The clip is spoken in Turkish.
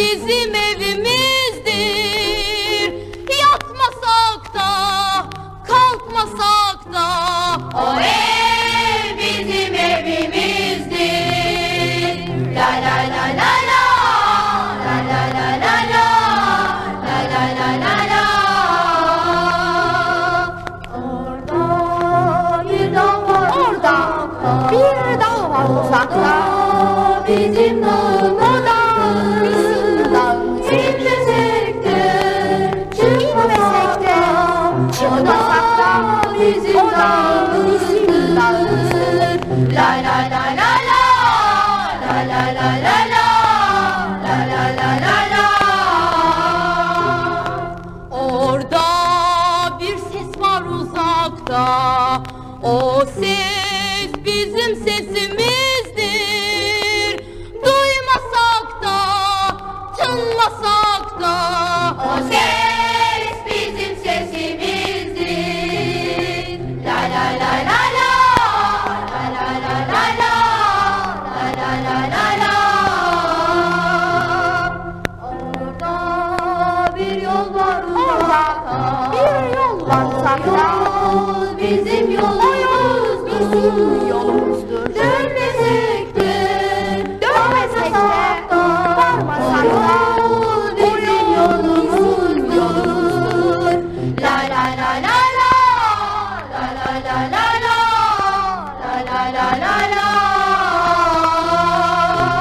Bizim dizime Orada bir ses var uzakta. O ses bizim ses uzakta Ol bizim yolumuz